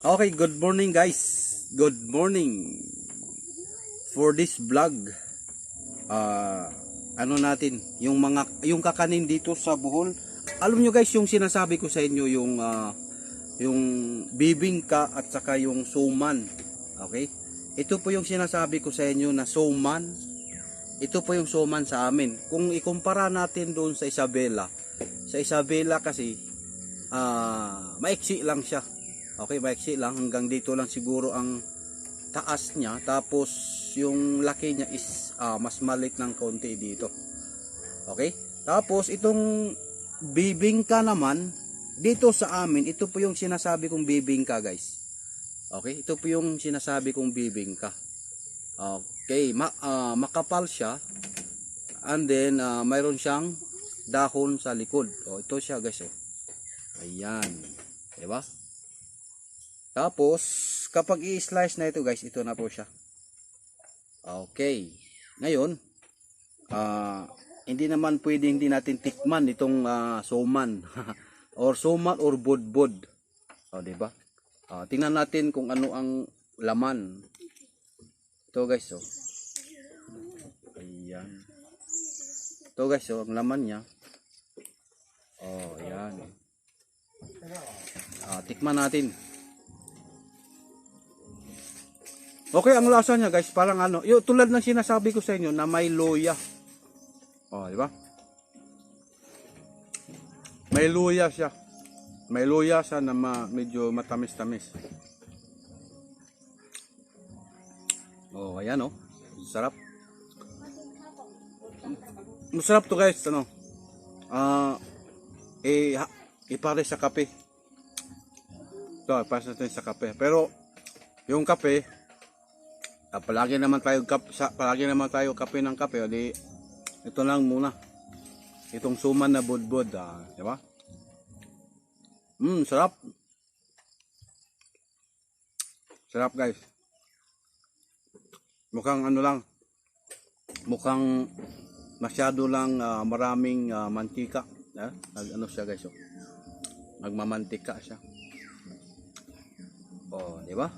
Okay, good morning guys. Good morning. For this vlog, ah ano natin, yung mga yung kakanin dito sa Bohol. Alam nyo guys, yung sinasabi ko sa inyo yung ah, yung bibingka at saka yung suman. Okay? Ito po yung sinasabi ko sa inyo na suman. Ito po yung suman sa amin. Kung ikumpara natin doon sa Isabela, sa Isabela kasi ah maiksi lang siya. Okay, maiksi lang hanggang dito lang siguro ang taas niya tapos yung laki niya is ah, mas maliit ng konti dito. Okay? Tapos itong bibingka naman dito sa amin, ito po yung sinasabi kong bibingka, guys. Okay? Ito po yung sinasabi kong bibingka. Okay, ma ah, makapal siya. And then ah, mayroon siyang dahon sa likod. Oh, ito siya, guys, oh. Ayan. 'Di ba? Tapos, kapag i-slice na ito guys, ito na po siya. Okay. Ngayon, ah hindi naman pwede hindi natin tikman itong ah, suman. or suman or budbud. O, di ba? Ah, tingnan natin kung ano ang laman. Ito guys, oh. Ayan. Ito guys, oh, ang laman niya. Oh, ayan. Ah, tikman natin. Okay, ang lasa niya guys, parang ano, yung tulad ng sinasabi ko sa inyo na may loya. Oh, di ba? May luya siya. May luya siya na ma, medyo matamis-tamis. Oh, ayan oh. Sarap. Masarap to guys, ano. Ah, eh, ha, ipare sa kape. Ito, ipare sa kape. Pero, yung kape, Ah, palagi naman tayo kap sa, palagi naman tayo kape ng kape, o di ito lang muna. Itong suman na budbud, ah, di ba? Mm, sarap. Sarap, guys. Mukhang ano lang. Mukhang masyado lang ah, maraming ah, mantika. Eh? Nag, ano siya, guys, oh. Nagmamantika siya. Oh, di ba?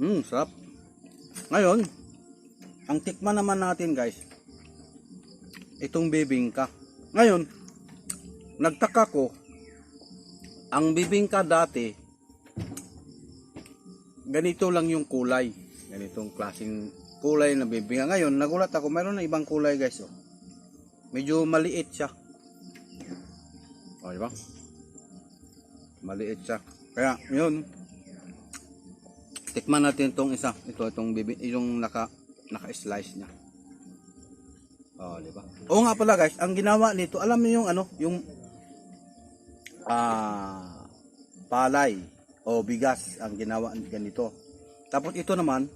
Mm, sarap. Ngayon, ang tikman naman natin guys, itong bibingka. Ngayon, nagtaka ko, ang bibingka dati, ganito lang yung kulay. Ganitong klaseng kulay na bibingka. Ngayon, nagulat ako, mayroon na ibang kulay guys. Oh. Medyo maliit siya. O, di ba? Maliit siya. Kaya, yun, Tikman natin itong isa. Ito, itong bibi, yung naka, naka-slice niya. Oh, di ba? Oo nga pala guys, ang ginawa nito, alam niyo yung ano, yung ah palay o bigas ang ginawa ganito. Tapos ito naman,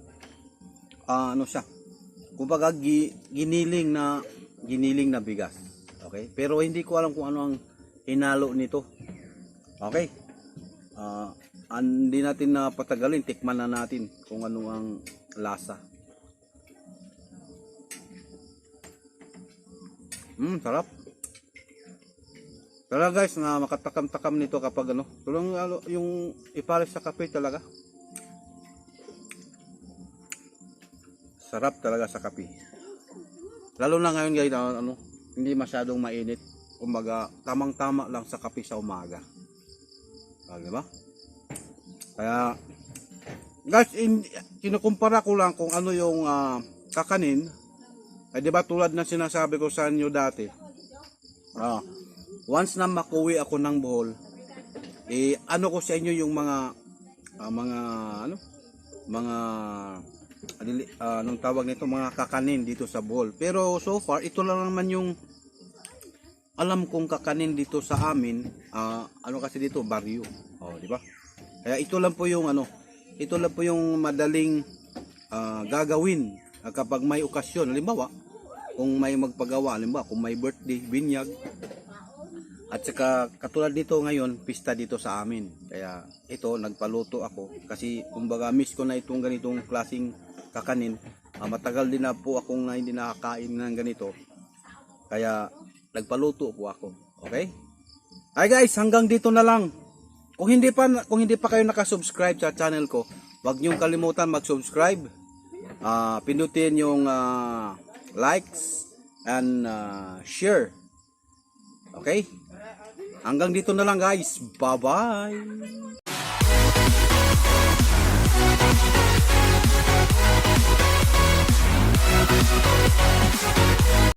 ah, ano siya? Kumbaga gi, giniling na giniling na bigas. Okay? Pero hindi ko alam kung ano ang hinalo nito. Okay? Ah, hindi natin na patagalin, tikman na natin kung ano ang lasa. Hmm, sarap. Talaga guys, na makatakam-takam nito kapag ano, tulong ano, yung ipares sa kape talaga. Sarap talaga sa kape. Lalo na ngayon guys, ano, hindi masyadong mainit. Kumbaga, tamang-tama lang sa kape sa umaga. Ah, di ba? Kaya, guys, in, kinukumpara ko lang kung ano yung ah, kakanin. Ay, di ba tulad na sinasabi ko sa inyo dati, ah, once na makuwi ako ng Bohol, eh, ano ko sa inyo yung mga, ah, mga, ano, mga, ah, anong tawag nito, mga kakanin dito sa Bohol. Pero so far, ito lang naman yung alam kong kakanin dito sa amin, ah, ano kasi dito, baryo. Oh, di ba? Kaya ito lang po yung ano, ito lang po yung madaling ah, gagawin ah, kapag may okasyon. Halimbawa, kung may magpagawa, halimbawa, kung may birthday, binyag, at saka katulad dito ngayon, pista dito sa amin. Kaya ito, nagpaluto ako. Kasi kumbaga miss ko na itong ganitong klasing kakanin. Ah, matagal din na po akong na hindi nakakain ng ganito. Kaya nagpaluto po ako. Okay? Ay guys, hanggang dito na lang. Kung hindi pa kung hindi pa kayo nakasubscribe sa channel ko, huwag niyong kalimutan mag-subscribe. Ah, pindutin yung ah, likes and ah, share. Okay? Hanggang dito na lang guys. Bye-bye.